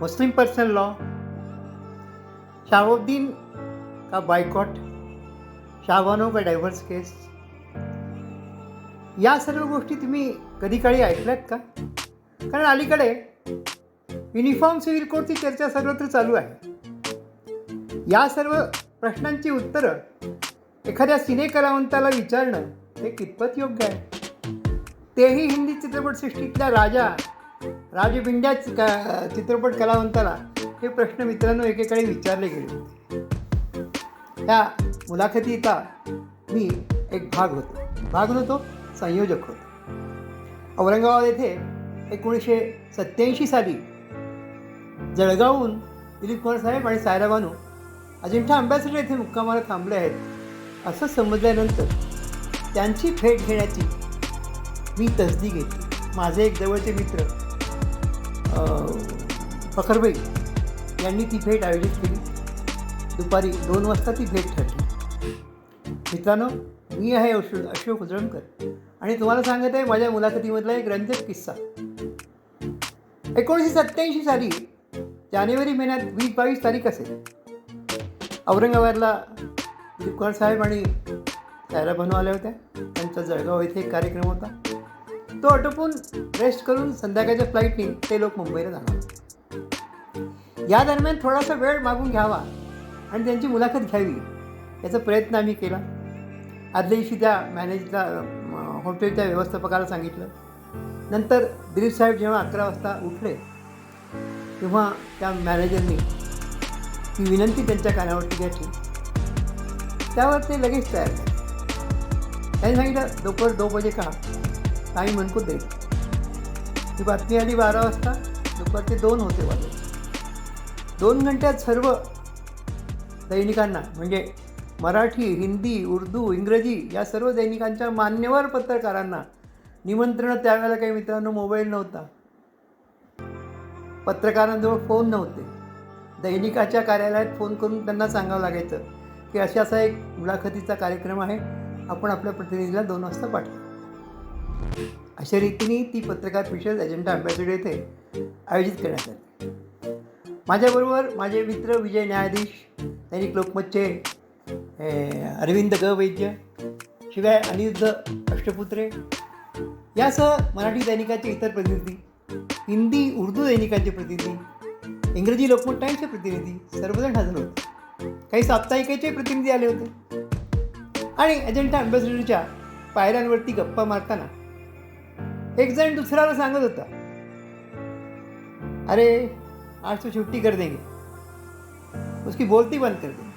मुस्लिम personal law Shahabuddin का boycott Shah Bano का diverse केस या सर्व गोष्टी तुम्ही कधी काळी ऐकल्यात का? कारण अलीकडे युनिफॉर्म सिव्हिल कोडची चर्चा सर्वत्र चालू आहे. या सर्व प्रश्नांची उत्तरं एखाद्या सिनेकलावंताला विचारणं हे कितपत योग्य आहे? तेही हिंदी चित्रपटसृष्टीतल्या राजा राजबिंड्याच का चित्रपट कलावंताला हे प्रश्न मित्रांनो एकेकाळी विचारले गेले होते. त्या मुलाखतीचा मी एक भाग होतो. भाग नव्हतो संयोजक होतो. औरंगाबाद येथे एकोणीसशे सत्याऐंशी साली जळगावहून दिलीप कुमार साहेब आणि सायरा बानू अजिंठा अँबॅसिडर येथे मुक्कामाला थांबले आहेत असं समजल्यानंतर त्यांची भेट घेण्याची मी तसदी घेतली. माझे एक जवळचे मित्र अं, यांनी ती भेट आयोजित केली. दुपारी दोन वाजता ती भेट ठरली. मित्रांनो मी आहे अशोक अशोक उजळणकर आणि तुम्हाला सांगत आहे माझ्या मुलाखतीमधला एक रंजक किस्सा. एकोणीसशे सत्त्याऐंशी साली जानेवारी महिन्यात वीस बावीस तारीख असेल. औरंगाबादला दिलीप साहेब आणि सायरा बनू आल्या होत्या. त्यांचा जळगाव येथे एक कार्यक्रम होता. तो आटोपून रेस्ट करून संध्याकाळच्या फ्लाईटने ते लोक मुंबईला जाणार. या दरम्यान थोडासा वेळ मागून घ्यावा आणि त्यांची मुलाखत घ्यावी याचा प्रयत्न आम्ही केला. आदल्या दिवशी त्या मॅनेजला हॉटेलच्या व्यवस्थापकाला सांगितलं. नंतर दिलीप साहेब जेव्हा अकरा वाजता उठले तेव्हा त्या मॅनेजरनी ती विनंती त्यांच्या कानावरती घेतली. त्यावर ते लगेच तयार झाले. त्यांनी सांगितलं दुपार दो बजे का? काही म्हणको दे ही बातमी आली बारा वाजता दुपारचे दोन होते वाजले दोन घंट्यात सर्व दैनिकांना म्हणजे मराठी हिंदी उर्दू इंग्रजी या सर्व दैनिकांच्या मान्यवर पत्रकारांना निमंत्रण त्यावेळेला काही मित्रांनो मोबाईल नव्हता. पत्रकारांजवळ फोन नव्हते. दैनिकाच्या कार्यालयात फोन करून त्यांना सांगावं लागायचं की अशा असा एक मुलाखतीचा कार्यक्रम आहे. आपण आपल्या प्रतिनिधीला दोन वाजता पाठवू. अशा रीतीने ती पत्रकार परिषद अजेंडा अँबॅसेडर येथे आयोजित करण्यात आली. माझ्याबरोबर माझे मित्र विजय न्यायाधीश दैनिक लोकमतचे अरविंद ग वैद्य शिवाय अनिरुद्ध अष्टपुत्रे यासह मराठी दैनिकाचे इतर प्रतिनिधी हिंदी उर्दू दैनिकांचे प्रतिनिधी इंग्रजी लोकमत टाईमचे प्रतिनिधी सर्वजण हजर होते. काही साप्ताहिकेचे प्रतिनिधी आले होते. आणि अजंठा अँबॅसेडरच्या पायऱ्यांवरती गप्पा मारताना एक जण दुसऱ्याला सांगत होता अरे आज तो छुट्टी कर देंगे. उसकी बोलती बंद कर दे.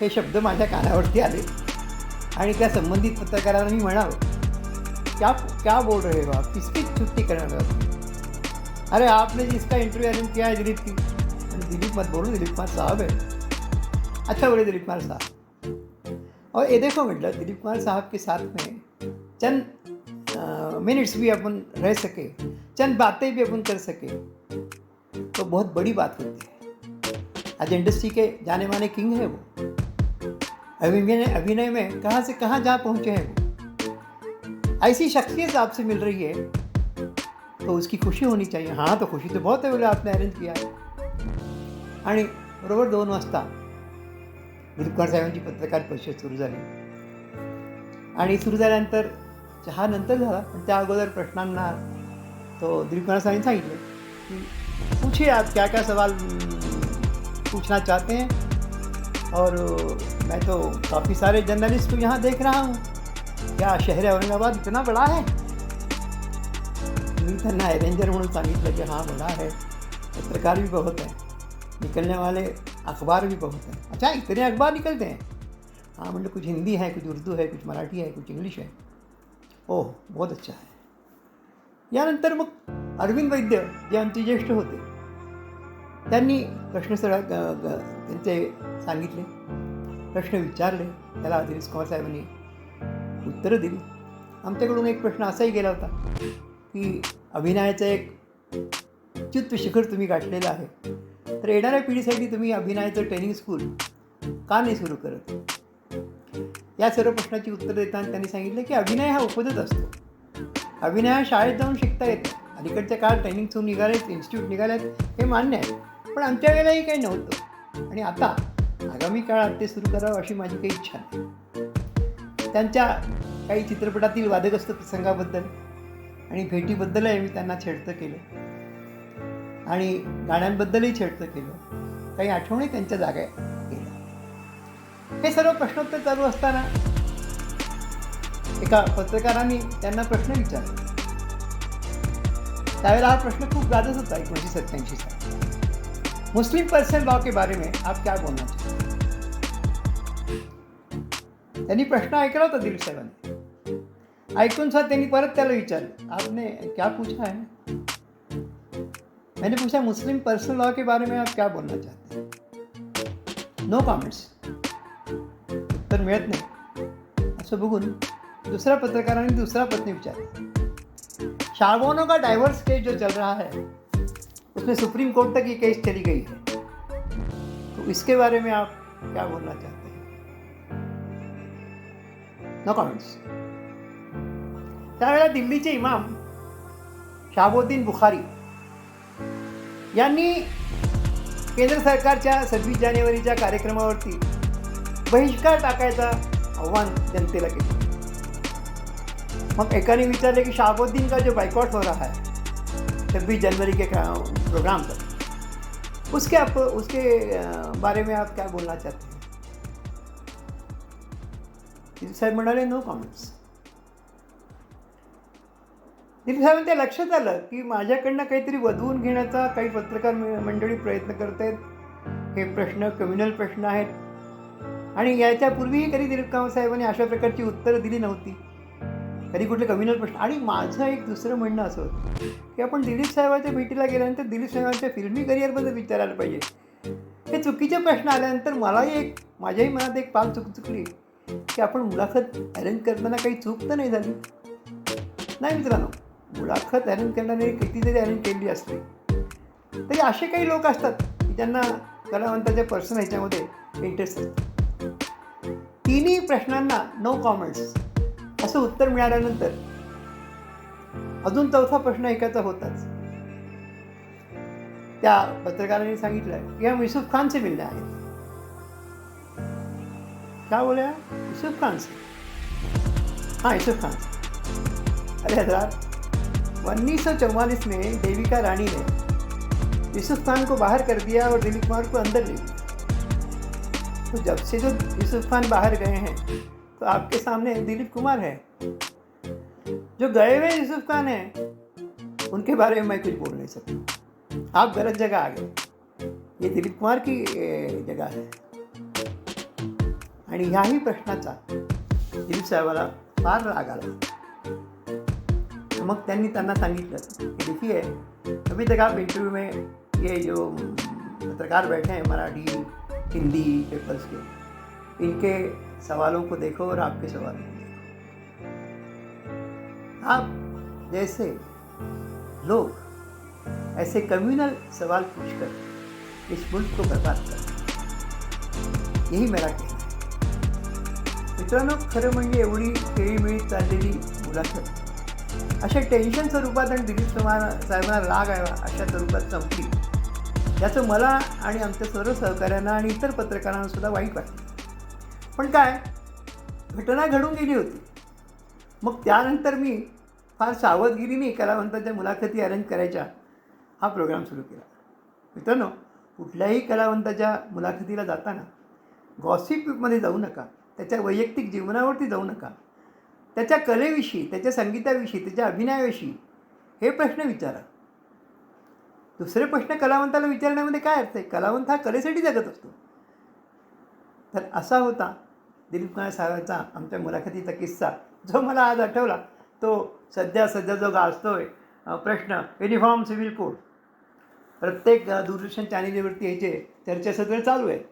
हे शब्द माझ्या कानावरती आले आणि त्या संबंधित पत्रकारांना मी म्हणावं क्या क्या बोल रहे हो आप? किसकी छुट्टी करणार हो? अरे आपने जिसका इंटरव्यू अरेंज किया है दिलीप की. आणि दिलीप मत बोलो दिलीप कुमार साहब है. अच्छा बोले दिलीप कुमार साहब. और ये देखो म्हटलं दिलीप कुमार साहब के साथ में चंद मिनट्स भी अपन रह सके, चंद बातें भी अपन कर सके तो बहुत बड़ी बात होती है। आज इंडस्ट्री के जाने माने किंग है वो। अभिनय अभिनय में कहाँ से कहाँ जा पहुँचे हैं वो। ऐसी शख्सियत आपसे मिल रही है तो उसकी खुशी होनी चाहिए। हाँ तो खुशी तो बहुत है, बोले आपने अरेंज किया है। आणि बरोबर दोन वाजता दिलीप कुमार साहेबांची पत्रकार परिषद सुरू झाली. आणि सुरू झाल्यानंतर चहा नंतर झाला, पण त्या अगोदर प्रश्नांना तो दिलीप कुमार साहेबांनी सांगितलं की पूछिए आप क्या क्या सवाल पूछना चाहते हैं। और मैं तो काफ़ी सारे जर्नलिस्ट को यहाँ देख रहा हूँ। क्या शहर औरंगाबाद इतना बड़ा है? मी त्यांना अरेंजर म्हणून सांगितलं की हाँ बड़ा है। पत्रकार भी बहुत हैं, निकलने वाले अखबार भी बहुत हैं। अच्छा इतने अखबार निकलते हैं। हाँ मतलब कुछ हिंदी है, कुछ उर्दू है, कुछ मराठी है, कुछ इंग्लिश है। हो बहुत अच्छा आहे यानंतर मग अरविंद वैद्य जे आमचे ज्येष्ठ होते त्यांनी प्रश्न सगळ्या ग- त्यांचे सांगितले प्रश्न विचारले त्याला दिलीप कुमार साहेबांनी उत्तरं दिली. आमच्याकडून एक प्रश्न असाही गेला होता की अभिनयाचं एक चित्त शिखर तुम्ही गाठलेलं आहे तर येणाऱ्या पिढीसाठी तुम्ही अभिनयाचं ट्रेनिंग स्कूल का नाही सुरू करत? या सर्व प्रश्नाची उत्तरं देताना त्यांनी सांगितलं की अभिनय हा उपजत असतो. अभिनय हा शाळेत जाऊन शिकता येतो अलीकडच्या काळात ट्रेनिंग थ्रू निघालेत इन्स्टिट्यूट निघालेत हे मान्य आहे. पण आमच्या वेळेलाही काही नव्हतं. आणि आता आगामी काळात ते सुरू करावं अशी माझी काही इच्छा नाही. त्यांच्या काही चित्रपटातील वादग्रस्त प्रसंगाबद्दल आणि भेटीबद्दलही मी त्यांना छेडतं केलं. आणि गाण्यांबद्दलही छेडतं केलं. काही आठवणी त्यांच्या जागा आहेत. हे सर्व प्रश्नोत्तर चालू असताना एका पत्रकारांनी त्यांना प्रश्न विचारला. त्यावेळेला हा प्रश्न खूप गाजत होता एकोणीसशे सत्याऐंशीचा मुस्लिम पर्सन लॉ के बारे में आप क्या बोलना चाहते त्यांनी प्रश्न ऐकला होता दिलीप साहेबांनी. ऐकून सुद्धा त्यांनी परत त्याला विचारलं, आपने क्या पूछा है? मैंने पूछा, मुस्लिम पर्सनल लॉ के बारे में आप क्या बोलना चाहते हैं? नो कॉमेंट्स उत्तर मिळत नाही. असं बघून दूसरा पत्रकारांनी दूसरा प्रश्न विचारा शाबानों का डाइवर्स केस जो चल रहा है? उसमें सुप्रीम कोर्ट तक ये केस चली गई है। तो इसके बारे में आप क्या बोलना चाहते हैं? नो कमेंट्स त्यावेळेला दिल्लीचे इमाम शाबुद्दीन बुखारी यांनी केंद्र सरकारच्या सव्वीस जानेवारीच्या कार्यक्रमावरती बहिष्कार टाकायचा आव्हान जनतेला केलं. मग एकाने विचारले की शाहबुद्दीन का जो बाइकआउट हो रहा है छब्बीस जनवरी के प्रोग्राम पर उसके आप उसके बारे में आप क्या बोलना चाहते हैं? दिलीप साहेब म्हणाले नो कॉमेंट्स दिलीप साहेबांच्या ते लक्षात आलं की माझ्याकडनं काहीतरी वधवून घेण्याचा काही पत्रकार मंडळी प्रयत्न करत आहेत हे प्रश्न कम्युनल प्रश्न आहेत. आणि याच्यापूर्वीही कधी दिलीपकाम साहेबांनी अशा प्रकारची उत्तरं दिली नव्हती. कधी कुठले कम्युनल प्रश्न. आणि माझं एक दुसरं म्हणणं असं होतं की आपण दिलीप साहेबांच्या भेटीला गेल्यानंतर दिलीप साहेबांच्या फिल्मी करिअरबद्दल विचारायला पाहिजे. हे चुकीचे प्रश्न आल्यानंतर मलाही एक माझ्याही मनात एक पाल चूक चुकली की आपण मुलाखत अरेंज करताना काही चूक तर नाही झाली. नाही मित्रांनो मुलाखत अरेंज करणारे कितीतरी अरेंज केली असते तरी असे काही लोक असतात की ज्यांना कलावंताच्या पर्सनल ह्याच्यामध्ये इंटरेस्ट असतो. तिन्ही प्रश्नांना नो कॉमेंट्स असं उत्तर मिळाल्यानंतर अजून चौथा प्रश्न ऐकायचा होताच. त्या पत्रकारांनी सांगितलं की हम युसुफ खानचे मिलने आए थे क्या बोले आप? यूसुफ खान. से खान अरे हजरात उन्नीस सौ चौवालीस में देविका रानी ने यूसुफ खान को बाहर कर दिया और दिलीप कुमार को अंदर ले लिया. तो जब से जो यूसुफ खान बाहर गए हैं तो आपके सामने दिलीप कुमार है, जो गए हुए यूसुफ खान हैं, उनके बारे में मैं कुछ बोल नहीं सकता। आप गलत जगह आ गए। ये दिलीप कुमार की जगह है। आणि ह्याही प्रश्नाचा दिलीप साहेबाला फार राग आला। मग त्यांनी त्यांना सांगितलं, की देखिए अभी तक आप इंटरव्यू में ये जो पत्रकार बैठे हैं, मराठी हिंदी पेपर्स के। इनके सवालों को देखो और आपके सवालों को देखो। आप जैसे लोग ऐसे कम्युनल सवाल पूछकर इस मुल्क को बर्बाद कर यही मेरा कहना है। मित्रांनो खरं म्हणजे एवढी खेळीमेळी चाललेली मुलाखत। अशा टेन्शन स्वरूपात आणि दिलीप कुमार साहेबांना राग आहे अशा स्वरूपात संपली. याचं मला आणि आमच्या सर्व सहकाऱ्यांना आणि इतर पत्रकारांना सुद्धा वाईट वाटलं. पण काय? घटना घडून गेली होती. मग त्यानंतर मी फार सावधगिरीने कलावंताच्या मुलाखती अरेंज करायच्या हा प्रोग्राम सुरू केला. मित्रांनो कुठल्याही कलावंताच्या मुलाखतीला जाताना गॉसिपमध्ये जाऊ नका त्याच्या वैयक्तिक जीवनावरती जाऊ नका त्याच्या कलेविषयी त्याच्या संगीताविषयी त्याच्या अभिनयाविषयी हे प्रश्न विचारा. दुसरे प्रश्न कलावंताला विचारण्यामध्ये काय अर्थ आहे? कलावंत हा कलेसाठी जगत असतो. तर असा होता दिलीप कुमार साहेबांचा आमच्या मुलाखतीचा किस्सा. जो मला आज आठवला तो सध्या सध्या जो गाजतोय आहे प्रश्न युनिफॉर्म सिव्हिल कोड प्रत्येक दूरदर्शन चॅनेलवरती याचे चर्चासत्र चालू आहेत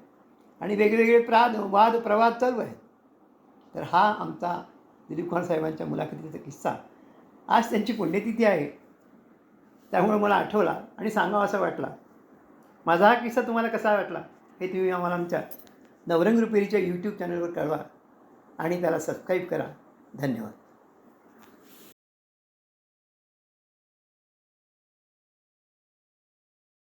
आणि वेगवेगळे प्राद वाद प्रवाद चालू आहेत. तर हा आमचा दिलीप कुमार साहेबांच्या मुलाखतीचा किस्सा. आज त्यांची पुण्यतिथी आहे. त्यामुळे मला आठवला आणि सांगावा असा वाटला. माझा हा किस्सा तुम्हाला कसा वाटला हे तुम्ही आम्हाला आमच्या नवरंग रुपेरीच्या यूट्यूब चॅनलवर कळवा आणि त्याला सबस्क्राईब करा. धन्यवाद.